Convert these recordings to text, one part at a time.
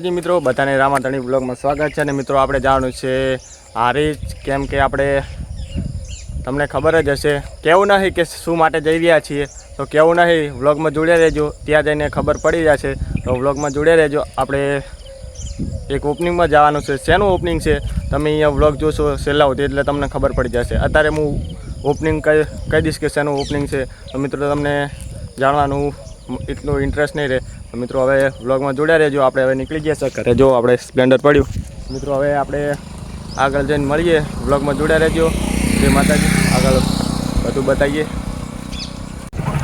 જી મિત્રો, બધાને રામાધણી બ્લોગમાં સ્વાગત છે અને મિત્રો, આપણે જાણવું છે હારીજ. કેમ કે આપણે, તમને ખબર જ હશે, કેવું નહીં કે શું માટે જઈ રહ્યા છીએ. તો કેવું નહીં, વ્લોગમાં જોડ્યા રહેજો. ત્યાં જઈને ખબર પડી જશે. તો વ્લોગમાં જોડ્યા રહેજો. આપણે એક ઓપનિંગમાં જવાનું છે. શેનું ઓપનિંગ છે? તમે અહીંયા વ્લોગ જોશો છેલ્લા સુધી, એટલે તમને ખબર પડી જશે. અત્યારે હું ઓપનિંગ કહી કહી દઈશ કે શેનું ઓપનિંગ છે? તો મિત્રો, તમને જાણવાનું એટલું ઇન્ટરેસ્ટ નહીં રહે. મિત્રો હવે વ્લોગમાં જોડ્યા રહેજો. આપણે હવે નીકળી ગયા છે ઘરે જો આપણે સ્પ્લેન્ડર પડ્યું. મિત્રો હવે આપણે આગળ જઈને મળીએ. વ્લોગમાં જોડ્યા રહેજો. જય માતાજી. આગળ બધું બતાવીએ.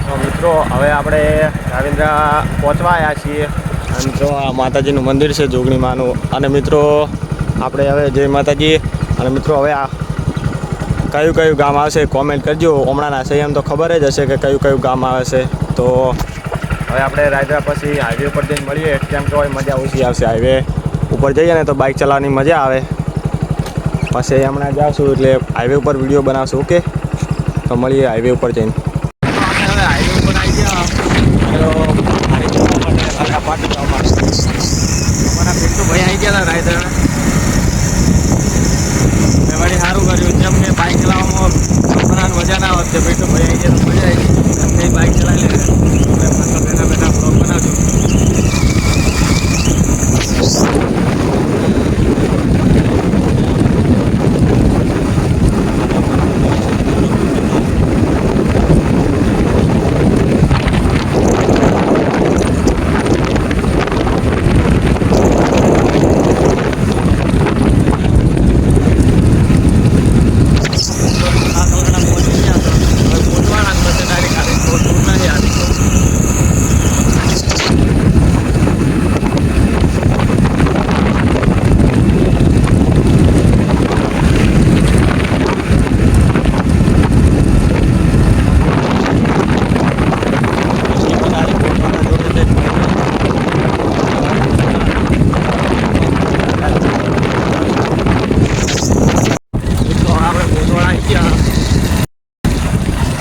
તો મિત્રો હવે આપણે રાવિન્દ્રા પહોંચવા આવ્યા છીએ. અને મિત્રો આ માતાજીનું મંદિર છે જોગણી માનું અને મિત્રો આપણે હવે જય માતાજી. અને મિત્રો હવે આ કયું કયું ગામ આવશે કોમેન્ટ કરજો. હમણાંના છે એમ તો ખબર જ હશે કે કયું કયું ગામ આવે છે તો હવે આપણે રાયદરા પછી હાઈવે ઉપર જઈને મળીએ. કેમ કે હોય મજા ઓછી આવશે હાઈવે ઉપર જઈએ ને તો બાઇક ચલાવવાની મજા આવે. પછી હમણાં જાશું એટલે હાઈવે ઉપર વીડિયો બનાવશું ઓકે તો મળીએ હાઈવે ઉપર જઈને. હાઈવે ઉપર આવી ગયા અમારા પિન્ટુભાઈ આવી ગયા હતા રાયદરા મેં વળી સારું કર્યું જેમ કે બાઇક ચલાવવામાં બનાવવાની મજા ના આવત ભાઈ તો ભાઈ આવી જાય તો મજા આવી એમ કે બાઇક ચલાવી લે હવે પાછા બેઠા બેઠા બ્લોગ બનાવજો આ કલરના પહોંચી ગયા તો હવે પહોંચવાના જ નથી ડાયરેક્ટ ખાલી બહુ દૂર નથી આવી તો મિત્રો આપણે ગોધવાડા આવી ગયા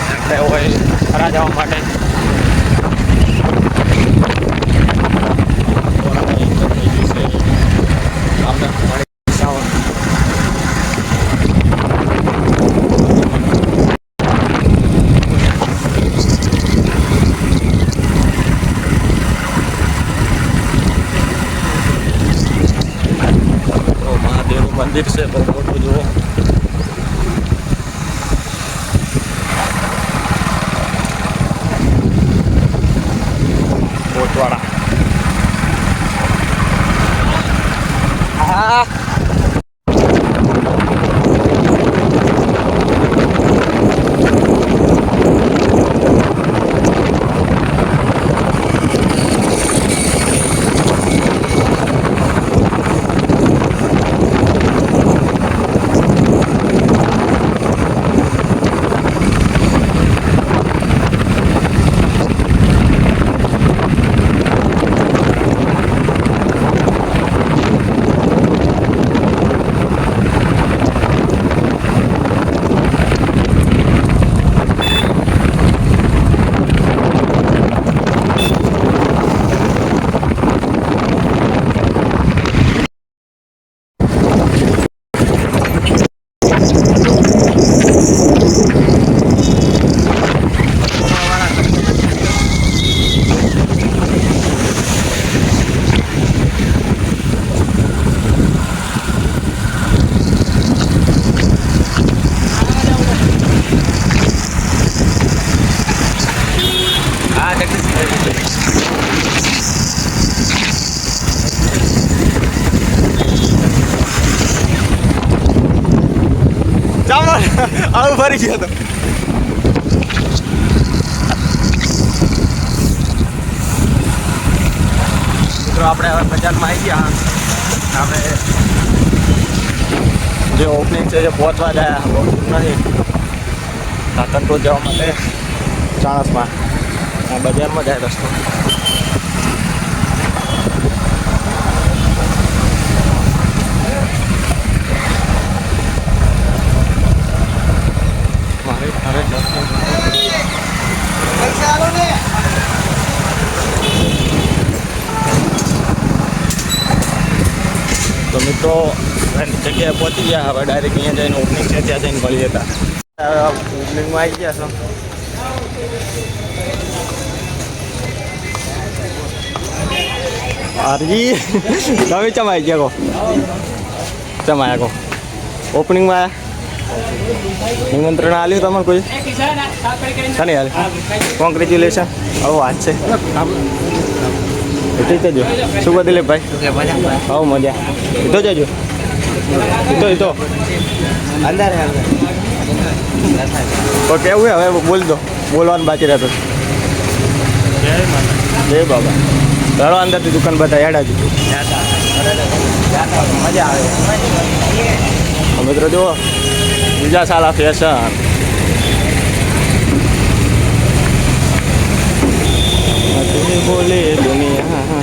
આપણે હોય ખરા જવા માટે આપણે મળી જાઓ. તો મહાદેવનું મંદિર છે બહુ મોટું જુઓ કોટવાડા હા હા જગદીશભાઈ ચાલો આવું ફરી ગયા તો મિત્રો, આપણે હવે બજારમાં આવી ગયા. આપણે જે ઓપનિંગ છે જે પહોંચવા જાય નથી. કાકનપુર જવા માટે ચાણસમાં. બજારમાં જાય રસ્તો. તો મિત્રો જગ્યાએ પહોંચી ગયા. હવે ડાયરેક્ટ અહીંયા જઈને ઓપનિંગ છે ત્યાં જઈને મળીએ હતા. ઓપનિંગમાં આવી ગયા છો. અરજી તમે ચમાઈ ગયા કો ચમાયા કો ઓપનિંગમાં આવ્યા નિમંત્રણ આલ્યું તમારે કોઈ? શાની હાલ કોંગ્રેચ્યુલેશન હવે વાત છે. ઠીક છે જો. શું કહો દિલીપભાઈ? હવ મજા. તો જજો તો તો અંદર તો કેવું હવે બોલ દો. બોલવાનું બાકી રહેતો. જય બાબા. ચાલો અંદરથી દુકાન બધા હેડાજી મજા આવે. મિત્રો જુઓ. બીજા સાલા ફેશન બોલે દુનિયા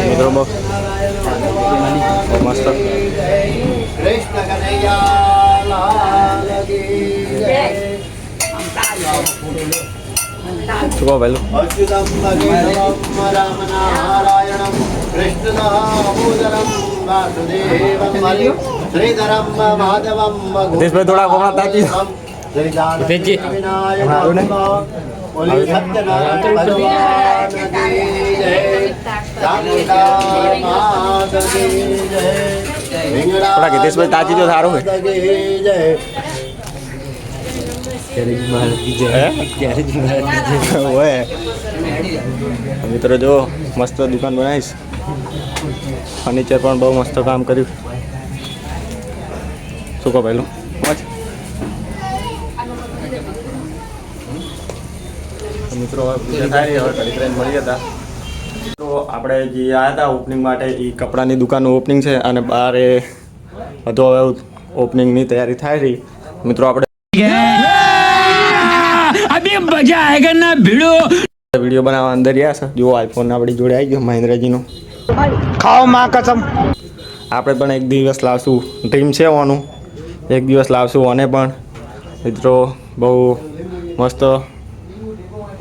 મિત્રો બહુ બહુ મસ્ત કૃષ્ણ કનૈયા લાલ કી જય. શું દિનેશભાઈ થોડા કોમળા તાકી. રીંગણા થોડા ગીતેશભાઈ તાજી જો સારું હે. મિત્રો જો મસ્ત દુકાન બનાવીશ ફર્નિચર પણ બહુ મસ્ત કામ કર્યું. શું કહો પહેલું મિત્રો મળી હતા તો. આપણે જે આવ્યા હતા ઓપનિંગ માટે એ કપડાની દુકાનનું ઓપનિંગ છે અને બહાર એ બધો હવે ઓપનિંગની તૈયારી થાય રહી. મિત્રો આપણે અભી મજા આયેગા ના વિડિયો બનાવવા અંદર રહ્યા છે. જો આઈફોન આપણી જોડે આવી ગયો મહેન્દ્રજીનો. ખાઓ માં કસમ. આપણે પણ એક દિવસ લાવશું. ડ્રીમ છે ઓનું. એક દિવસ લાવશું ઓને પણ. મિત્રો બહુ મસ્ત.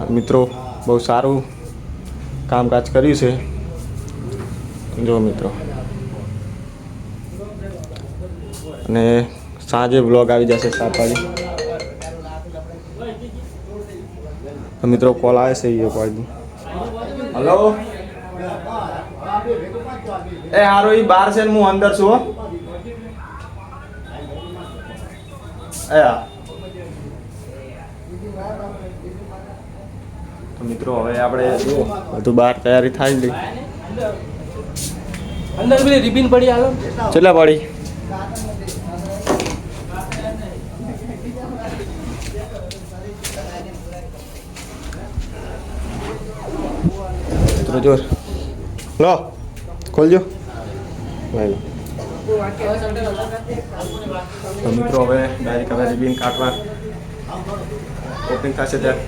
મિત્રો બહુ સારું કામકાજ કર્યું છે. જો મિત્રો. અને સાંજે બ્લોગ આવી જશે સાત વાગે મિત્રો કોલ આવે છે એ એ હારો ઈ બાર છે ને હું અંદર છું હો. એ તો મિત્રો હવે આપણે બધું બહાર તૈયારી થાય ને અંદર પેલી રિબિન પડી હાલો. કેટલા પડી? મિત્રો જોર. લો ખોલજો. વહેલા તો મિત્રો હવે ડાયરેક્ટ હવે રિબીન કાટવા ઓપનિંગ થશે ત્યારે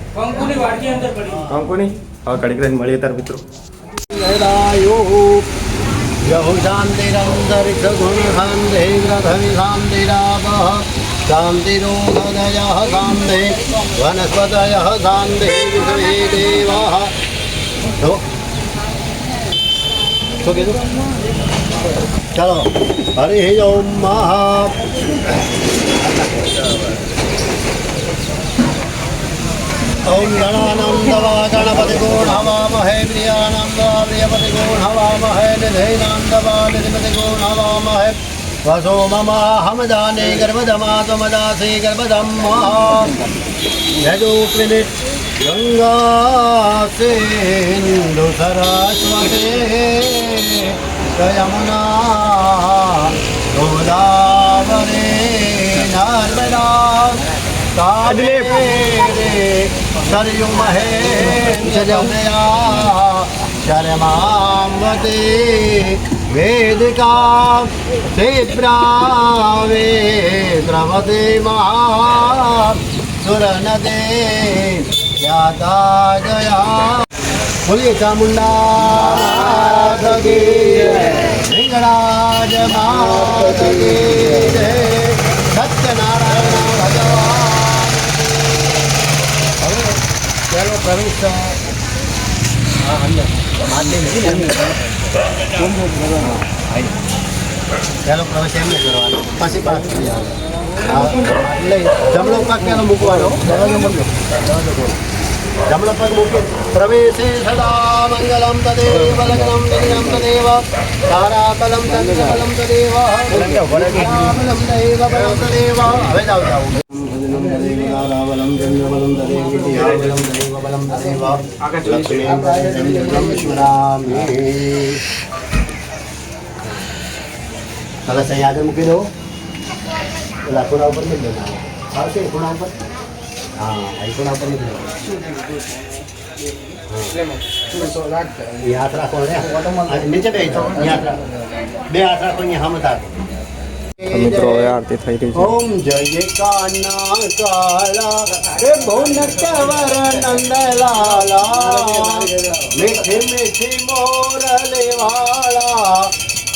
કંકુની હવે ઘડીક રહીને મળીએ ત્યારે મિત્રો શાંતિરોગય શાંતિ વનસ્પતય શાંતિ દેવા શું કીધું चलो। हरि ओम महा ओम गणानंदवा गणपति गुण हवामहे, प्रियानंदा प्रियपति गुण हवामहे निधेनांदवा निधिपति गुण हवामहे। वसो मम, हम जाने गर्भधमा तमदासी गर्भधम यजो त्रिमित गंगा सिंधु सरस्वती। યમુના, ગોદાવરે, નર્મદા, કાવેરે, સરયુ મહેન્દ્રયા શરમાવતી વેદિકા તીવ્રાવે દ્રવતી મહા, સુરનદે યાદા ગયા બોલીએ ચામુંડા. માતા કી રિંગરાજ સત્યનારાયણ ભગવાન. હવે પહેલો પ્રવેશ હા અંદર માટે નથી પહેલો પ્રવેશ એમને કરવાનો પછી પાસ થઈ એટલે જમણો પાક પહેલો મૂકવાનો દરવાજો બંધ દરવાજો બોલો જમણો પગ મૂકી પ્રવેશે સદા મંગલમ તદેવ લગ્નમ લગ્નમ તદેવ તારાબલમ તંત્રબલમ તદેવ બલમ કલશ અહીંયા આગળ મૂકી દો ખૂણા ઉપર મૂકી દેવાના આવશે ખૂણા ઉપર હા મૂકી દેવાના એ હાથ રાખો નીચે બે હાથ રાખો. બે હાથ રાખો અહીંયા હમ રાખો મિત્રો હવે આરતી થઈ રહી છે. ઓમ જય કાના કાલા હે ભુવનકવર નંદલાલા. મીઠી મીઠી મોરલે વાળા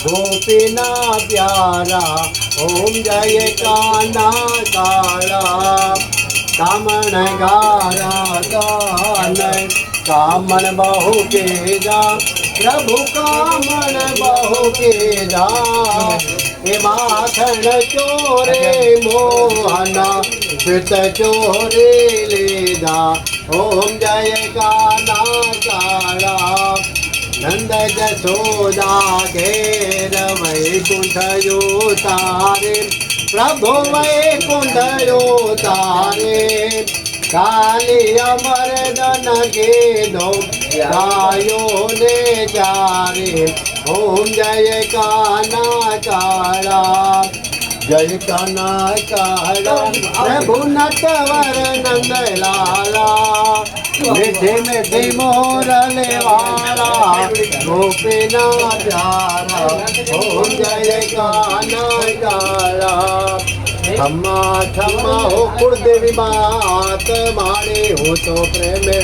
ગોપીના પ્યારા. ઓમ જય કાના કાળા કામણ ગારા કાન કામણ બહુ કેજા પ્રભુ કામણ બહુ કેજા એ માખણ ચોરે મોહના શ્રુત ચોરે લીધા. ઓમ જય કાના કાળા નંદ જશોદા ઘેર વૈકુંઠયો તારે પ્રભુ વૈકુંઠયો તારે. કાલી અમરદન ગેધો ગાયો ને ચારે. ઓમ જય કાના કાળા. જય કાના કાળા. પ્રભુ નટવર નંદલાલા મીઠે મીઠે મોરલે વાળા ગોપીના પ્યારા ઓમ જય કાના કાળા ખમ્મા ખમ્મા હો કુળદેવી માત મારે હો તો પ્રેમે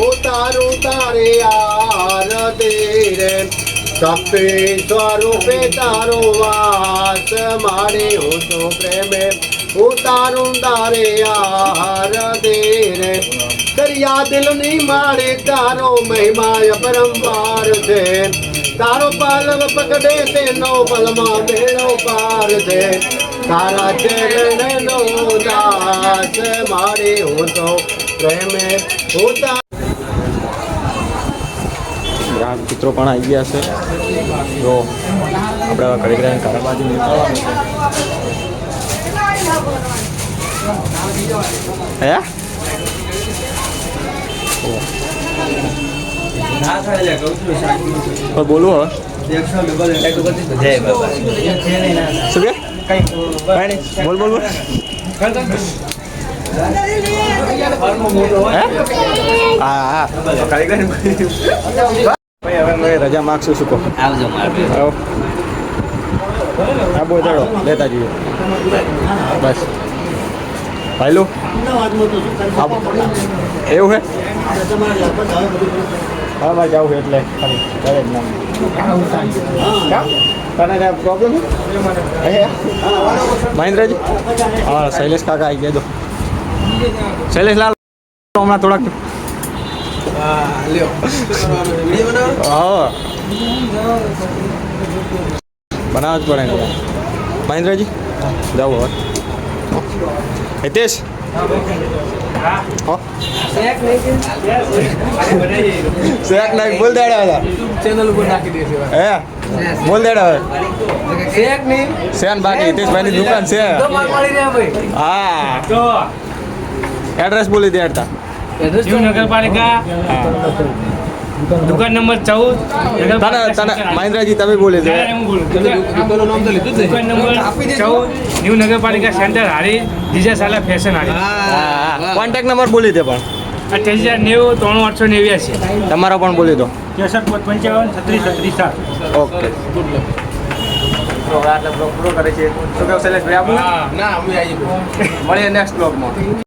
ઉતારું તારે આરતી રે સપે સ્વરૂપે તારો વાસ મારે હો તો પ્રેમે ઉતારું તારે આરતી રે દરિયા દિલની મારે તારો મહિમા અપરંપાર છે. તારો પાલવ પકડે તેનો પલમાં બેડો પાર છે. તારા ચરણનો દાસ મારે હું તો પ્રેમે હોતા ગ્રાહક પણ આવી ગયા છે. જો, આપણે ઘડી કારાબાજી નીકળવાનું હે? તો બોલું હવે શું કે? કઈ બોલ બોલ બોલ. હા? રજા માગશું શું કહો? આવજો મારે આવો. આ બોચાડો લેતા જઈએ. બસ. ભાઈલું. એવું હે? તમારે લગભગ હવે બધું હા મારે જવું છે એટલે ખાલી ઘરે જ નામ કેમ તને કાંઈ પ્રોબ્લેમ હે મહેન્દ્રજી હા શૈલેષ કાકા આવી ગયા જો શૈલેષ લાલ હમણાં થોડાક હા બનાવવા જ પડે ને મહેન્દ્રજી જાઓ હવે હિતેશ હો શેક નહીં બોલ દેડા હતા ચેનલ ઉપર નાખી દેશે હે? બોલ દેડા હવે. શેક નહીં શેન બાકી હિતેશભાઈની દુકાન છે. હા. તો એડ્રેસ બોલી દેડતા એડ્રેસ દીવ નગરપાલિકા. દુકાન નંબર ચૌદ. તને તને મહેન્દ્રજી તમે બોલી દે હું બોલું. દુકાનનું નામ તો લીધું જ દુકાન નંબર ચૌદ ન્યુ નગરપાલિકા સેન્ટર હારી બીજા સાલા ફેશન હારી. હા કોન્ટેક્ટ નંબર બોલી દે પણ. અઠ્યાસી હજાર નેવું ત્રણ આઠસો નેવ્યાસી. તમારો પણ બોલી દો. ચોસઠ પંચાવન છત્રીસ છત્રીસ સાત. ઓકે. પૂરો કરે છે. શું કહું શૈલેષભાઈ આપું ના અમે આવી મળીએ નેક્સ્ટ બ્લોગમાં